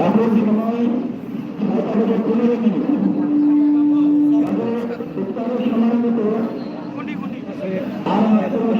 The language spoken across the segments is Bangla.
এখন সময় পনেরো মিনিট ইফতারের সময় মতো আর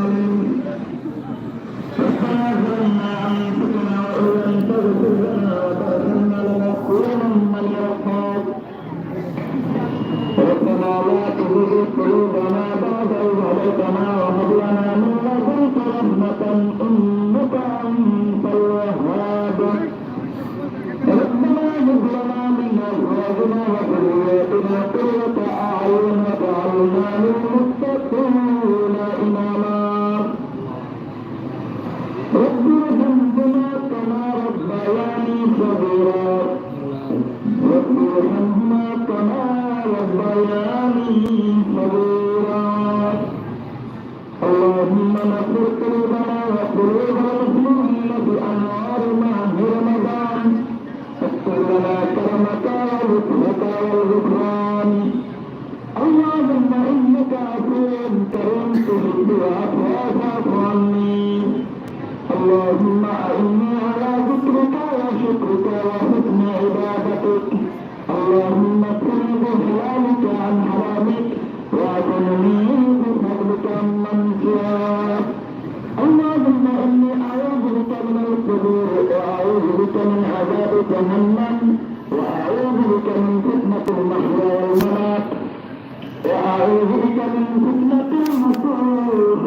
أزواجنا وذرياتنا قرة أعين واجعلنا للمتقين إماما رب ارحمهما كما ربياني صغيرا رب ارحمهما كما ربياني صغيرا اللهم نصر تحب العفو فاعف عني اللهم اعني على ذكرك وشكرك وحسن عبادتك اللهم اكفني بحلالك عن حرامك واغنني بفضلك عمن سواك اللهم اني اعوذ بك من القبور واعوذ بك من عذاب جهنم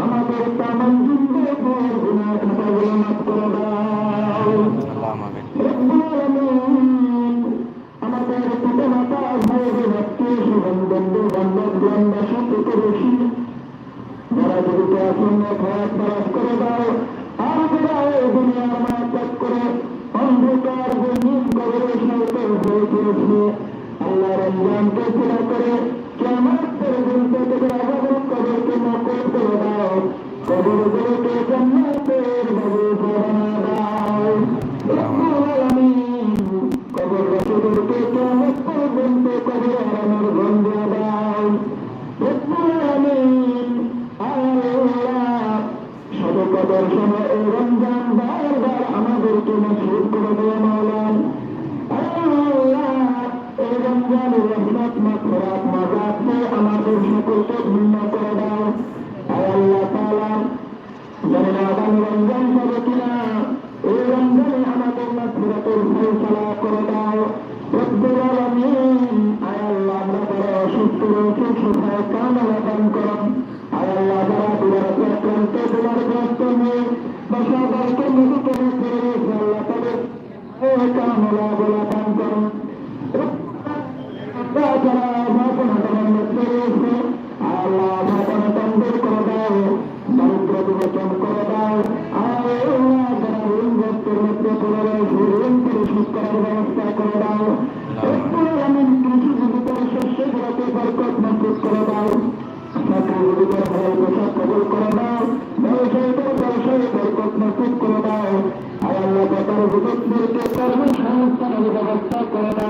আমাদের তামান জিন্দগির গুণা খাতাগুলো মাফ করে দাও আমাদের পিতা মাতা ভাই আত্মীয় স্বজন থেকে ভিন্ন করে দাও। আল্লাহ তালা যেন আগামী রমজান করে কিনা, এই রমজানে আমাদের মাত্রাতের ফেসলা করে দাও। প্রত্যেকের আমি আয়াল্লাহ আমরা যারা জীবিত সবাই প্রসাদ কবল করে দাও আর আল্লাহ করে দাও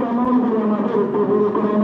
Thank you.